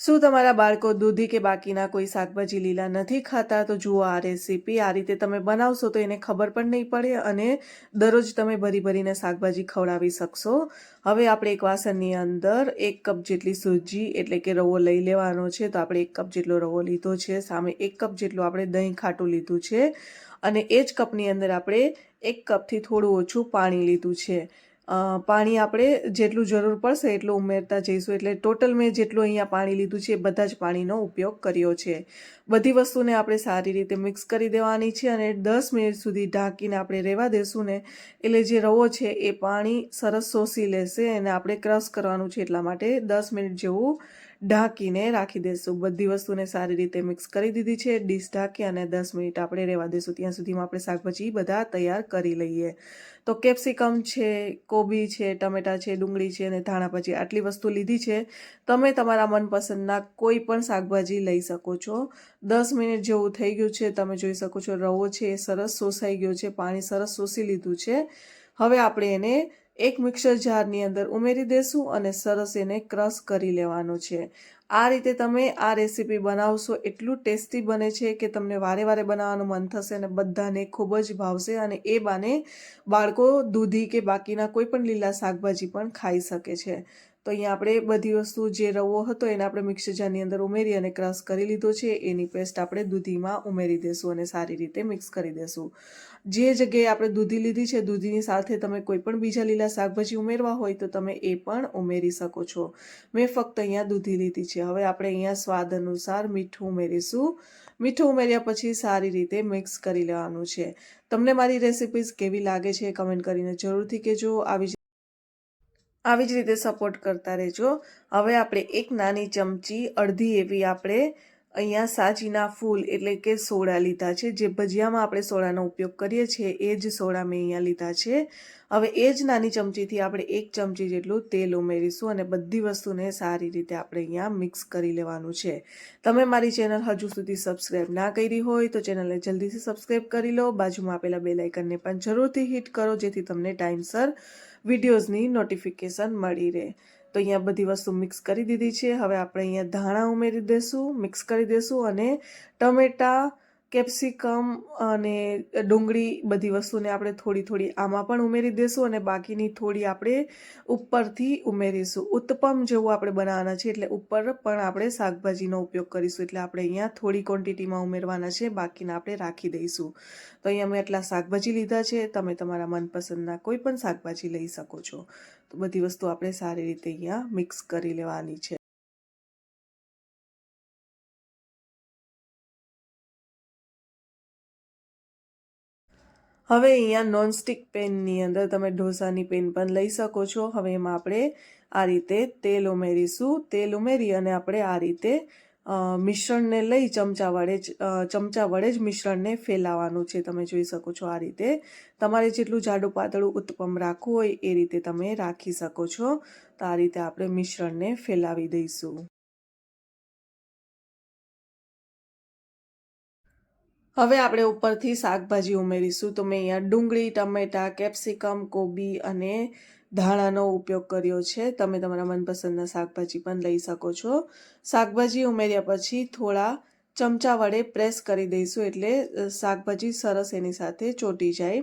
શું તમારા બાળકો દૂધી કે બાકીના કોઈ શાકભાજી લીલા નથી ખાતા? તો જુઓ આ રેસીપી આ રીતે તમે બનાવશો તો એને ખબર પણ નહીં પડે અને દરરોજ તમે ભરી ભરીને શાકભાજી ખવડાવી શકશો. હવે આપણે એક વાસણની અંદર એક કપ જેટલી સૂજી એટલે કે રવો લઈ લેવાનો છે. તો આપણે એક કપ જેટલો રવો લીધો છે. સામે એક કપ જેટલું આપણે દહીં ખાટું લીધું છે. અને એ જ કપની અંદર આપણે એક કપથી થોડું ઓછું પાણી લીધું છે. પાણી આપણે જેટલું જરૂર પડશે એટલું ઉમેરતા જઈશું. એટલે ટોટલ મેં જેટલું અહીંયા પાણી લીધું છે એ બધા જ પાણીનો ઉપયોગ કર્યો છે. બધી વસ્તુને આપણે સારી રીતે મિક્સ કરી દેવાની છે અને દસ મિનિટ સુધી ઢાંકીને આપણે રહેવા દેશું ને, એટલે જે રવો છે એ પાણી સરસ શોષી લેશે અને આપણે ક્રશ કરવાનું છે એટલા માટે દસ મિનિટ જેવું ઢાંકીને રાખી દઈશું બધી વસ્તુને સારી રીતે મિક્સ કરી દીધી છે. ડીશ ઢાંકી અને દસ મિનિટ આપણે રહેવા દઈશું ત્યાં સુધીમાં આપણે શાકભાજી બધા તૈયાર કરી લઈએ. તો કેપ્સિકમ છે, કોબી છે, ટમેટા છે, ડુંગળી છે અને ધાણા ભાજી આટલી વસ્તુ લીધી છે. તમે તમારા મનપસંદના કોઈ પણ શાકભાજી લઈ શકો છો. દસ મિનિટ જેવું થઈ ગયું છે. તમે જોઈ શકો છો રવો છે, એ સરસ શોષાઈ ગયો છે. પાણી સરસ શોષી લીધું છે. હવે આપણે એને એક મિક્સર જારની અંદર ઉમેરી દેશું અને સરસ એને ક્રશ કરી લેવાનું છે. આ રીતે તમે આ રેસીપી બનાવશો એટલું ટેસ્ટી બને છે કે તમને વારે વારે બનાવવાનું મન થશે અને બધાને ખૂબ જ ભાવશે અને એ બાને બાળકો દૂધી કે બાકીના કોઈ પણ લીલા શાકભાજી પણ ખાઈ શકે છે. તો અહીંયા આપણે બધી વસ્તુ જે રવો હતો એને આપણે મિક્સર જારની અંદર ઉમેરી અને ક્રશ કરી લીધો છે. એની પેસ્ટ આપણે દૂધીમાં ઉમેરી દેશું અને સારી રીતે મિક્સ કરી દેશું. જે જગ્યાએ આપણે દૂધી લીધી છે, દૂધીની સાથે તમે કોઈ પણ બીજા લીલા શાકભાજી ઉમેરવા હોય તો તમે એ પણ ઉમેરી શકો છો. મેં ફક્ત અહીંયા દૂધી લીધી છે. હવે આપણે અહીંયા સ્વાદ અનુસાર મીઠું ઉમેરીશું. મીઠું ઉમેર્યા પછી સારી રીતે મિક્સ કરી લેવાનું છે. તમને મારી રેસિપીઝ કેવી લાગે છે કમેન્ટ કરીને જરૂરથી આવી જ આવી જ રીતે સપોર્ટ કરતા રહેજો. હવે આપણે એક નાની ચમચી અડધી એવી આપણે અહીંયા સાજીના ફૂલ એટલે કે સોડા લીધા છે. જે ભજીયામાં આપણે સોડાનો ઉપયોગ કરીએ છીએ, એ જ સોડા મેં અહીંયા લીધા છે. હવે એ જ નાની ચમચીથી આપણે એક ચમચી જેટલું તેલ ઉમેરીશું અને બધી વસ્તુને સારી રીતે આપણે અહીંયા મિક્સ કરી લેવાનું છે. તમે મારી ચેનલ હજુ સુધી સબસ્ક્રાઈબ ના કરી હોય તો ચેનલને જલ્દીથી સબસ્ક્રાઈબ કરી લો. બાજુમાં આપેલા બે લાઇકનને પણ જરૂરથી હિટ કરો જેથી તમને ટાઈમસર વિડીયોઝની નોટિફિકેશન મળી રહે. તો અહીંયા બધી વસ્તુ મિક્સ કરી દીધી છે. હવે આપણે અહીંયા ધાણા ઉમેરી દઈશું મિક્સ કરી દઈશું અને ટમેટા કેપ્સિકમ અને ડુંગળી બધી વસ્તુને આપણે થોડી થોડી આમાં પણ ઉમેરી દઈશું અને બાકીની થોડી આપણે ઉપરથી ઉમેરીશું. ઉત્તપમ જેવું આપણે બનાવવાના છે એટલે ઉપર પણ આપણે શાકભાજીનો ઉપયોગ કરીશું. એટલે આપણે અહીંયા થોડી ક્વોન્ટિટીમાં ઉમેરવાના છે, બાકીના આપણે રાખી દઈશું. તો અહીંયા મેં આટલા શાકભાજી લીધા છે. તમે તમારા મનપસંદના કોઈ પણ શાકભાજી લઈ શકો છો. તો બધી વસ્તુ આપણે સારી રીતે અહીંયા મિક્સ કરી લેવાની છે. હવે અહીંયા નોનસ્ટિક પેનની અંદર તમે ઢોસાની પેન પણ લઈ શકો છો. હવે એમાં આપણે આ રીતે તેલ ઉમેરીશું. તેલ ઉમેરી અને આપણે આ રીતે મિશ્રણને લઈ ચમચા વડે જ ચમચા વડે જ મિશ્રણને ફેલાવવાનું છે. તમે જોઈ શકો છો આ રીતે. તમારે જેટલું જાડું પાતળું ઉત્પમ રાખવું હોય એ રીતે તમે રાખી શકો છો. તો આ રીતે આપણે મિશ્રણને ફેલાવી દઈશું. હવે આપણે ઉપરથી શાકભાજી ઉમેરીશું. તો મેં અહીંયા ડુંગળી, ટમેટા, કેપ્સિકમ, કોબી અને ધાણાનો ઉપયોગ કર્યો છે. તમે તમારા મનપસંદના શાકભાજી પણ લઈ શકો છો. શાકભાજી ઉમેર્યા પછી થોડા ચમચા વડે પ્રેસ કરી દઈશું એટલે શાકભાજી સરસ એની સાથે ચોંટી જાય.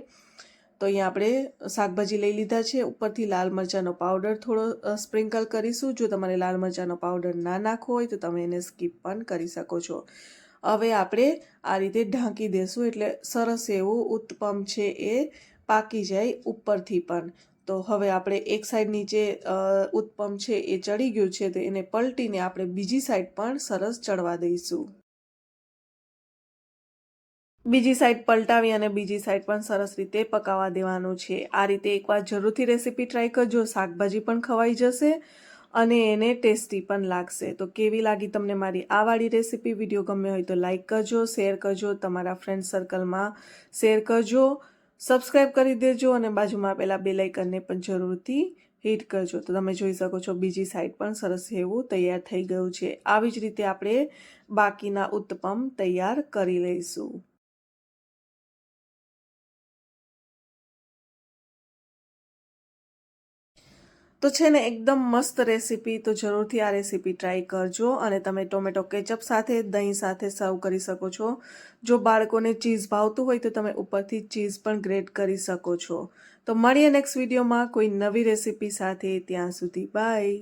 તો અહીંયા આપણે શાકભાજી લઈ લીધા છે. ઉપરથી લાલ મરચાંનો પાવડર થોડો સ્પ્રિંકલ કરીશું. જો તમારે લાલ મરચાંનો પાવડર ના નાખવો હોય તો તમે એને સ્કીપ પણ કરી શકો છો. હવે આપણે આ રીતે ઢાંકી દેશું એટલે સરસ એવું ઉત્પમ છે એ પાકી જાય ઉપરથી પણ. તો હવે આપણે એક સાઈડ નીચે ઉત્પમ છે એ ચડી ગયું છે તો એને પલટીને આપણે બીજી સાઈડ પણ સરસ ચડવા દઈશું. બીજી સાઈડ પલટાવી અને બીજી સાઈડ પણ સરસ રીતે પકાવવા દેવાનું છે. આ રીતે એકવાર જરૂરથી રેસીપી ટ્રાય કરજો, શાકભાજી પણ ખવાઈ જશે. અને એને ટેસ્ટી પણ લાગશે. તો કેવી લાગી તમને મારી આ વાળી રેસીપી? વીડિયો ગમ્યો હોય તો લાઇક કરજો, શેર કરજો, તમારા ફ્રેન્ડ સર્કલમાં શેર કરજો સબસ્ક્રાઈબ કરી દેજો અને બાજુમાં આપેલા બે લાઇકનને પણ જરૂરથી હિટ કરજો. તો તમે જોઈ શકો છો બીજી સાઈડ પણ સરસ એવું તૈયાર થઈ ગયું છે. આવી જ રીતે આપણે બાકીના ઉત્તપમ તૈયાર કરી લઈશું. તો છે ને એકદમ મસ્ત રેસીપી, તો જરૂરથી આ રેસીપી ટ્રાય કરજો અને તમે ટોમેટો કેચઅપ સાથે, દહીં સાથે સર્વ કરી શકો છો. જો બાળકોને ચીઝ ભાવતું હોય તો તમે ઉપરથી ચીઝ પણ ગ્રેટ કરી શકો છો. તો મળીએ નેક્સ્ટ વિડીયોમાં કોઈ નવી રેસીપી સાથે. ત્યાં સુધી બાય